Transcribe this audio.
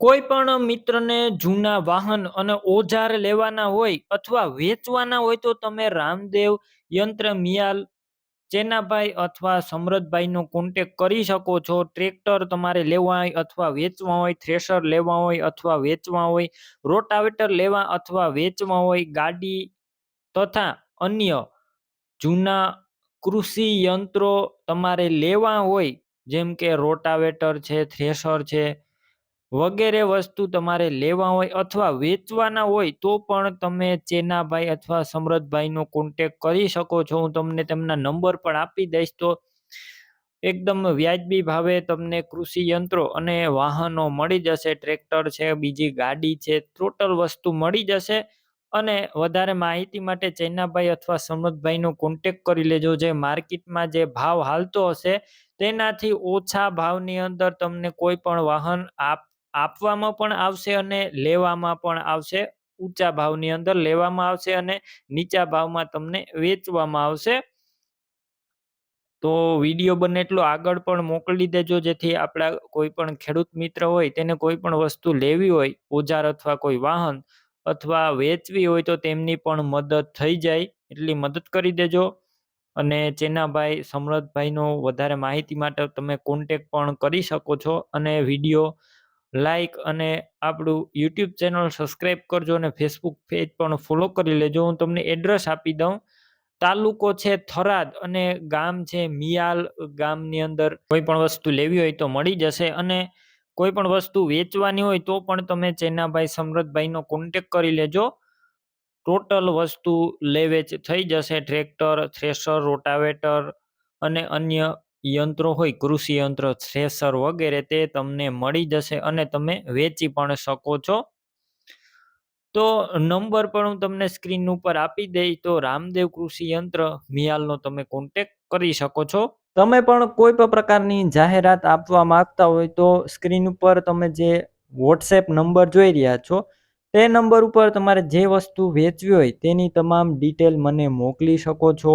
કોઈ પણ મિત્રને જૂના વાહન અને ઓજાર લેવાના હોય અથવા વેચવાના હોય તો તમે રામદેવ યંત્ર મિયાલ ચેનાભાઈ અથવા સમરથભાઈનો કોન્ટેક કરી શકો છો. ટ્રેક્ટર તમારે લેવા હોય અથવા વેચવા હોય, થ્રેશર લેવા હોય અથવા વેચવા હોય, રોટાવેટર લેવા અથવા વેચવા હોય, ગાડી તથા અન્ય જૂના કૃષિ યંત્રો તમારે લેવા હોય, જેમ કે રોટાવેટર છે, થ્રેશર છે વગેરે વસ્તુ તમારે લેવા હોય અથવા વેચવાના હોય તો પણ તમે ચેનાભાઈ અથવા સમરથભાઈનો કોન્ટેક કરી શકો છો. હું તમને તેમના નંબર પણ આપી દઈશ તો એકદમ વ્યાજબી ભાવે તમને કૃષિ યંત્રો અને વાહનો મળી જશે. ટ્રેક્ટર છે, બીજી ગાડી છે, ટોટલ વસ્તુ મળી જશે અને વધારે માહિતી માટે ચૈનાભાઈ અથવા સમરથભાઈનો કોન્ટેક કરી લેજો. જે માર્કેટમાં જે ભાવ હાલતો હશે તેનાથી ઓછા ભાવની અંદર તમને કોઈ પણ વાહન આપ આપવામાં પણ આવશે અને લેવામાં પણ આવશે. ઊંચા ભાવની અંદર લેવામાં આવશે અને નીચા ભાવમાં તમને વેચવામાં આવશે. તો વીડિયો બને એટલો આગળ પણ મોકલી દેજો, જેથી આપણા કોઈ પણ ખેડૂત મિત્ર હોય, તેને કોઈ પણ વસ્તુ લેવી હોય, ઓજાર અથવા કોઈ વાહન અથવા વેચવી હોય, તો તેમની પણ મદદ થઈ જાય. એટલી મદદ કરી દેજો. અને ચેનાભાઈ, સમરથભાઈનો વધારે માહિતી માટે તમે કોન્ટેક પણ કરી શકો છો. અને વીડિયો લાઈક અને આપણું યુટ્યુબ ચેનલ સબસ્ક્રાઈબ કરજો અને ફેસબુક પેજ પણ ફોલો કરી લેજો. હું તમને એડ્રેસ આપી દઉં. તાલુકો છે થરાદ અને ગામ છે મિયાલ. ગામની અંદર કોઈ પણ વસ્તુ લેવી હોય તો મળી જશે અને કોઈ પણ વસ્તુ વેચવાની હોય તો પણ તમે ચેનાભાઈ સમરથભાઈનો કોન્ટેક કરી લેજો. ટોટલ વસ્તુ લે વેચ થઈ જશે. ટ્રેક્ટર થ્રેશર રોટાવેટર અને અન્ય યંત્રો હોય, કૃષિ યંત્ર, થ્રેસર વગેરે તે તમને મળી જશે અને તમે વેચી પણ શકો છો. તો નંબર પણ હું તમને સ્ક્રીન ઉપર આપી દઈ, તો રામદેવ કૃષિ યંત્ર મિયાલનો તમે કોન્ટેક કરી શકો છો. તમે પણ કોઈ પણ પ્રકારની જાહેરાત આપવા માંગતા હોય, તો સ્ક્રીન ઉપર તમે જે વોટ્સએપ નંબર જોઈ રહ્યા છો, તે નંબર ઉપર તમારે જે વસ્તુ વેચવી હોય, તેની તમામ ડિટેલ મને મોકલી શકો છો.